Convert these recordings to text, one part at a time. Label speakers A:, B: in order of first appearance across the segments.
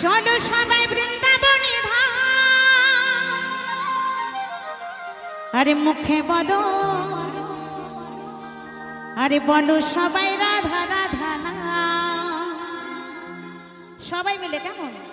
A: শোনো, সবাই বৃন্দাবনে আরে মুখে বলো। আরে বলো সবাই রাধা রাধা না সবাই মিলে কেমন?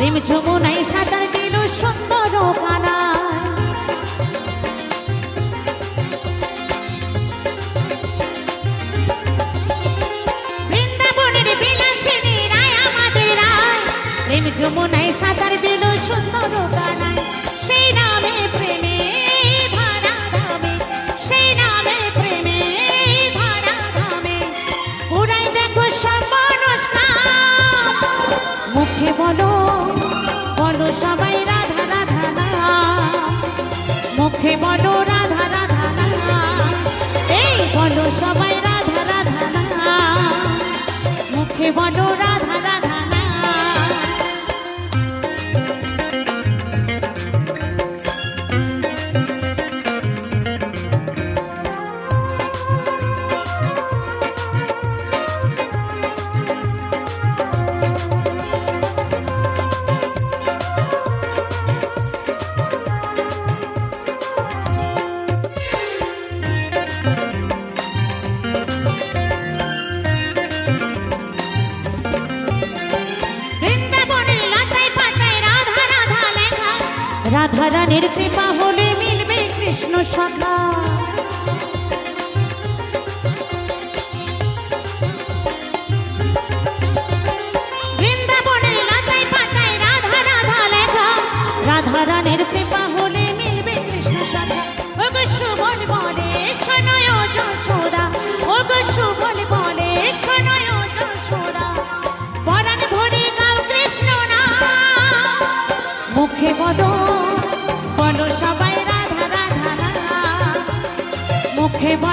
A: প্রেম যমুনায় হে মনো শাখা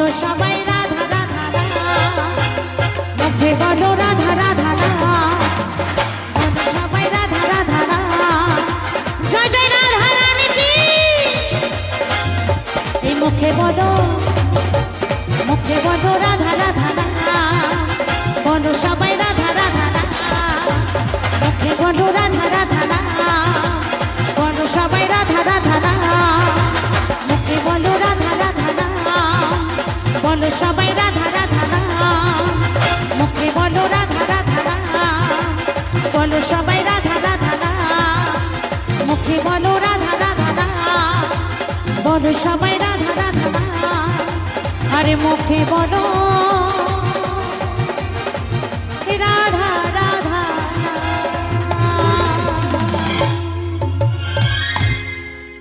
A: বলো সবাই রাধা রাধা রাধা। মুখে বলো রাধা রাধা রাধা। সবাই রাধা রাধা রাধা। জয় জয় রাধা রানী এই মুখে বলো মুখে বলো।